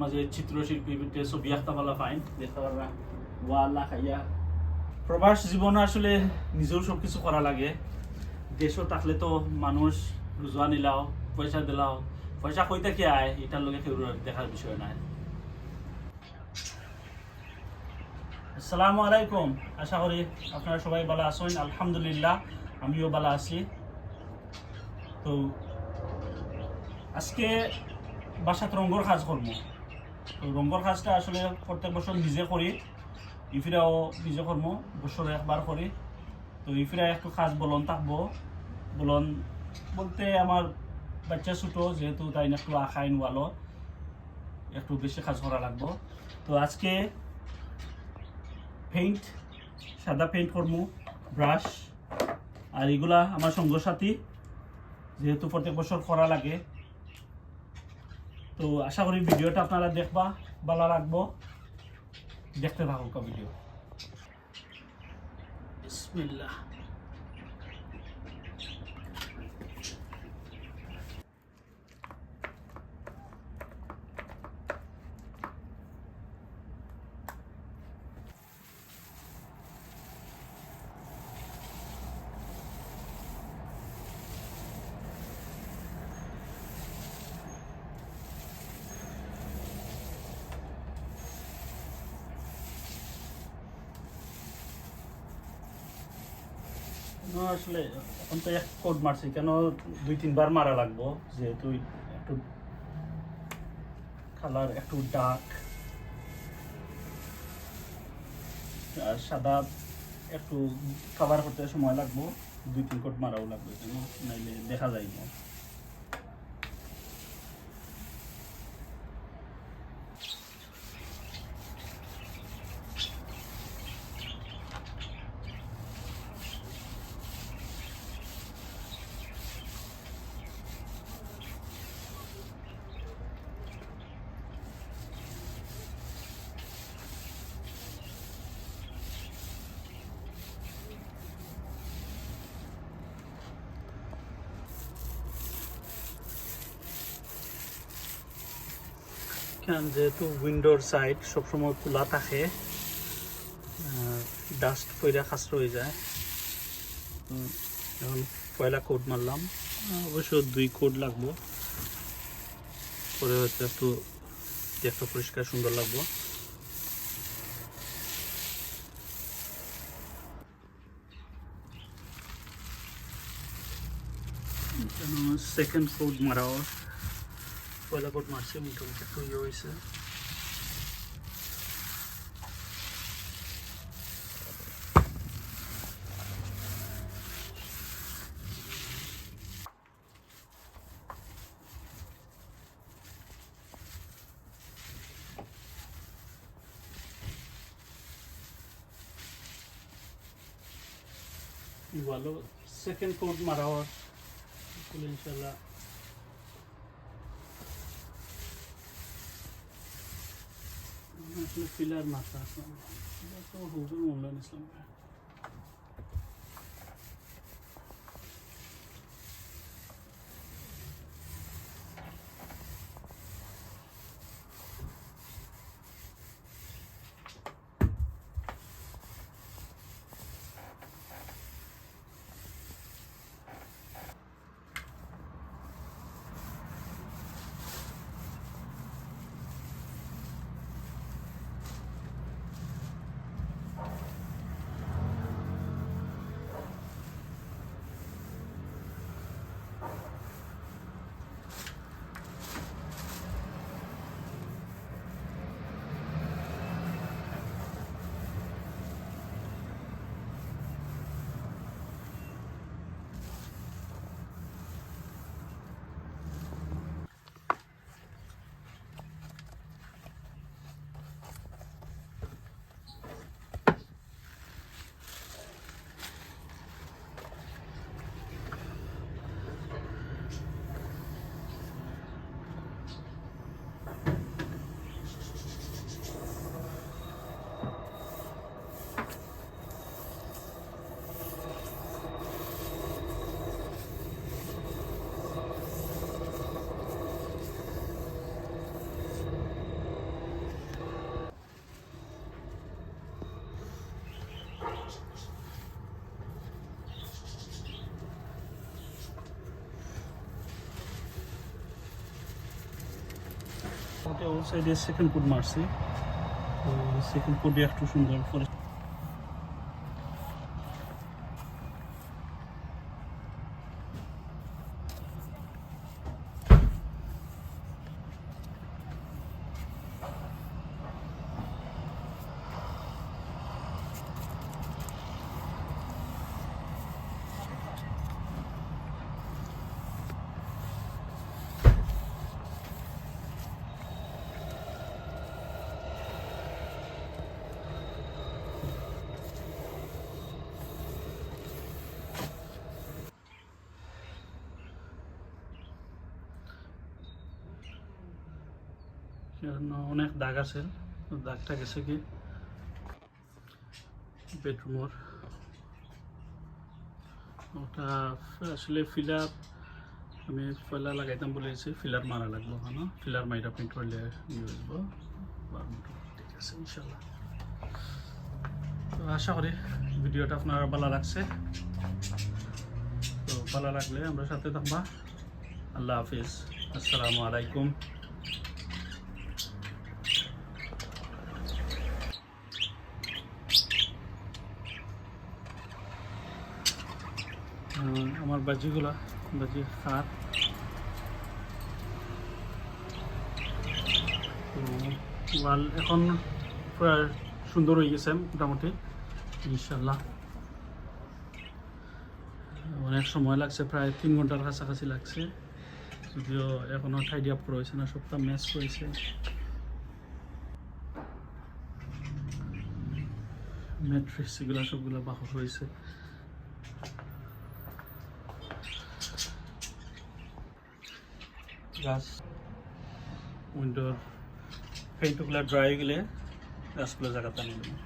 মাঝে চিত্রশিল্পী ছবি আঁকতে পারলা ফাইন। দেখতে পারবা। ওয়াল্লা খাইয়া। প্রবাস জীবনে আসলে নিজেও সব কিছু করা লাগে। দেশও থাকলে তো মানুষ রোজা নিলাও, পয়সা দিলাও। পয়সা কই থেকে আয়? এটার লোকে কেউ দেখার বিষয় নাই। আসসালামু আলাইকুম। আশা করি আপনারা সবাই ভালো আছেন। আলহামদুলিল্লাহ, আমিও ভালো আছি। তো আজকে বাসাত রঙ্গর কাজ করব। রঙ্গর কাজটা আসলে প্রত্যেক বছর নিজে করি। ইফিরাও নিজে করব বছরে একবার করি। তো ইফিরা একটু কাজ বলন থাকব। বলন বলতে আমার বাচ্চা ছোটো, যেহেতু তাই একটু আখাইন ওয়ালো একটু বেশি কাজ করা লাগবো। তো আজকে পেইন্ট সাদা পেইন্ট করব ব্রাশ আর এগুলা আমার সঙ্গ সাথী যেহেতু প্রত্যেক বছর করা লাগে। তো আশা করি ভিডিওটা আপনারা দেখবা ভালো লাগবো। দেখতে থাকুক ভিডিও। বিসমিল্লাহ। আসলে এখন তো এক কোড মারছি, কেন দুই তিনবার মারা লাগবো? যেহেতু একটু কালার, একটু ডার্ক আর সাদা একটু কাভার করতে সময় লাগবো, দুই তিন কোট মারাও লাগবে কেন? নাইলে দেখা যায় না কেন যেহেতু উইন্ডোর সাইড সবসময় খোলা থাকে ডাস্ট পয়লা খাস্ত হয়ে যায়। এখন পয়লা কোট মারলাম। অবশ্য দুই কোট লাগবো। পরে হয়তো একটু দেখতে পরিষ্কার সুন্দর লাগবো। সেকেন্ড কোট মারাও। পয়লা কোট মারছি মোটামুটি একটু ইয়ে হয়েছে ভালো সেকেন্ড কোট মারা হওয়ার ইনশাল্লাহ इसमें फिलर मारता है इसमें तो हो जाए ऑनलाइन इसमें সাইডে সেকেন্ড কোড মারছি। তো সেকেন্ড কোডে একটু সুন্দর করে অনেক দাগ আছে। দাগটা গেছে কি? বেডরুমর ওটা আসলে ফিলার আমি ফিলার লাগাইতাম বলেছি ফিলার মারা লাগল কেন ফিলার মাইরা প্রিন্ট করলে ঠিক আছে ইনশাল্লাহ তো আশা করি ভিডিওটা আপনার ভালো লাগছে। তো ভালো লাগলে আমরা সাথে থাকবা। আল্লাহ হাফিজ। আসসালামু আলাইকুম। আমার বাজিগুলা, বাজি খার ওয়াল এখন প্রায় সুন্দর হয়ে গেছে মোটামুটি ইনশাল্লাহ অনেক সময় লাগছে, প্রায় তিন ঘণ্টার কাছাকাছি লাগছে। যদিও এখনও টাইডি আপ করা হয়েছে না, সবটা ম্যাচ করেছে। ম্যাট্রিক্স এগুলো সবগুলো বাহর হয়েছে। গাছ উইন্ডোর পেইন্টগুলো ড্রাই গেলে গ্লাসগুলো জায়গাতে নিয়ে